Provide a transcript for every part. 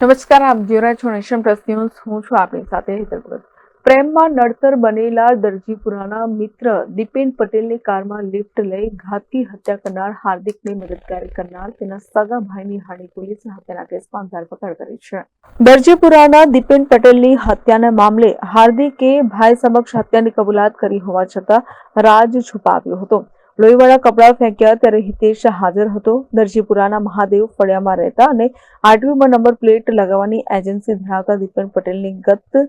નમસ્કાર, આપ જોરા છો નેશન પ્લસ ન્યૂઝ. હું છું આપની સાથે હેતલ ભગત. પ્રેમમાં નડતર બનેલા દરજીપુરાના મિત્ર દીપેન પટેલની કારમાં લિફ્ટ લઈ ઘાતકી હત્યા કરનાર હાર્દિકની મદદગારી કરનાર તેના સગા ભાઈની હાણી પોલીસે હત્યાના કેસમાં ધરપકડ કરી છે. દરજીપુરાના દીપેન પટેલની હત્યાના મામલે હાર્દિકે ભાઈ સમક્ષ હત્યાની કબૂલાત કરી હોવા છતાં રાજ છુપાવ્યો હતો. લોહીવાળા કપડાં ફેંક્યા ત્યારે હિતેશ હાજર હતો. દરજીપુરાના મહાદેવ ફળિયામાં રહેતા અને આરટીઓમાં નંબર પ્લેટ લગાવવાની એજન્સી ધરાવતા દીપેન પટેલની ગત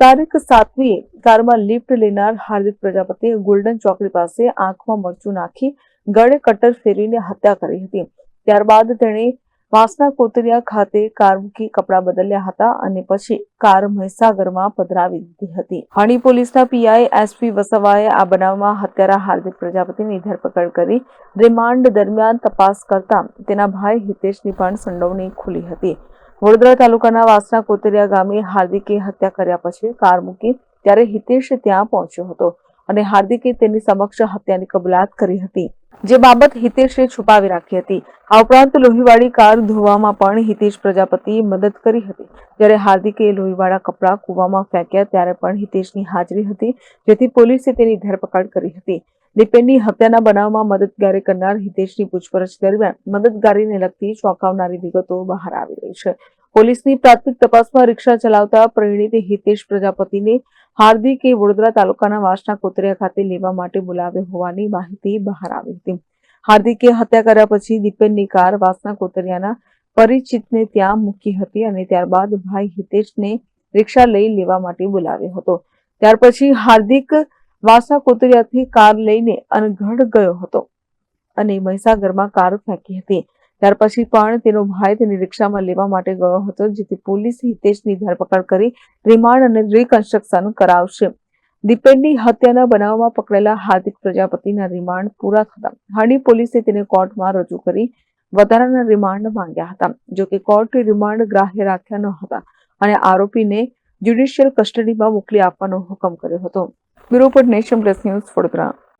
તારીખ સાતમીએ કારમાં લિફ્ટ લેનાર હાર્દિક પ્રજાપતિએ ગોલ્ડન ચોકડી પાસે આંખમાં મરચું નાખી ગળે કટર ફેરવીને હત્યા કરી હતી. ત્યારબાદ તેણે વાસના કોતરિયા ખાતે કાર મૂકી કપડાં બદલ્યા હતા અને પછી કાર મહીસાગરમાં પધરાવી દીધી હતી. હણી પોલીસના પીઆઈ એસપી વસવાએ આ બનાવમાં હત્યારા હાર્દિક પ્રજાપતિની ધરપકડ કરી રિમાન્ડ દરમિયાન તપાસ કરતા તેના ભાઈ હિતેશની પણ સંડોવણી ખુલી હતી. વડોદરા તાલુકાના વાસના કોતરિયા ગામે હાર્દિકે હત્યા કર્યા પછી કાર મૂકી ત્યારે હિતેશ ત્યાં પહોંચ્યો હતો અને હાર્દિકે તેની સમક્ષ હત્યાની કબૂલાત કરી હતી. જે બાબત હિતેશે છુપાવી રાખી હતી. આ ઉપરાંત લોહીવાળી કાર ધોવામાં પણ હિતેશ પ્રજાપતિએ મદદ કરી હતી. જ્યારે હાર્દિકે લોહીવાળા કપડાં કૂવામાં ફેંક્યા ત્યારે પણ હિતેશની હાજરી હતી, જેથી પોલીસે તેની ધરપકડ કરી હતી. દીપેનની હત્યાના બનાવમાં મદદગારી કરનાર હિતેશની પૂછપરછ દરમિયાન મદદગારીને લગતી ચોંકાવનારી વિગતો બહાર આવી રહી છે. પોલીસની પ્રાથમિક તપાસમાં રિક્ષા ચલાવતા પરિણીતે હિતેશ પ્રજાપતિને હાર્દિકે વડોદરા તાલુકાના વાસના કોતરિયા ખાતે લેવા માટે બોલાવ્યો હોવાની માહિતી બહાર આવી હતી. હાર્દિકે હત્યા કર્યા પછી દીપેનની કાર વાસના કોતરિયાના પરિચિતને ત્યાં મૂકી હતી અને ત્યારબાદ ભાઈ હિતેશને રિક્ષા લઈ લેવા માટે બોલાવ્યો હતો. ત્યાર પછી હાર્દિક વાસા કોતરિયાથી કાર લઈને અનગઢ ગયો હતો અને મહીસાગરમાં કાર ફેંકી હતી. ત્યાર પછી પણ તેનો ભાઈ તેની રિક્ષામાં લેવા માટે ગયો હતો, જેથી પોલીસ હિતેશની ધરપકડ કરી રિમાન્ડ અને રિકન્સ્ટ્રક્શન કરાવશે. દીપેનની હત્યાના બનાવમાં પકડેલા હાર્દિક પ્રજાપતિના રિમાન્ડ પૂરા થતા. હાંડી પોલીસે તેને કોર્ટમાં રજૂ કરી વધારાના રિમાન્ડ માંગ્યા હતા જો કે કોર્ટે રિમાન્ડ ગ્રાહ્ય રાખ્યા ન હતા અને આરોપીને જ્યુડિશિયલ કસ્ટડીમાં મોકલી આપવાનો હુકમ કર્યો હતો. બ્યુરો પર નેશન પ્લસ ન્યૂઝ વડોદરા.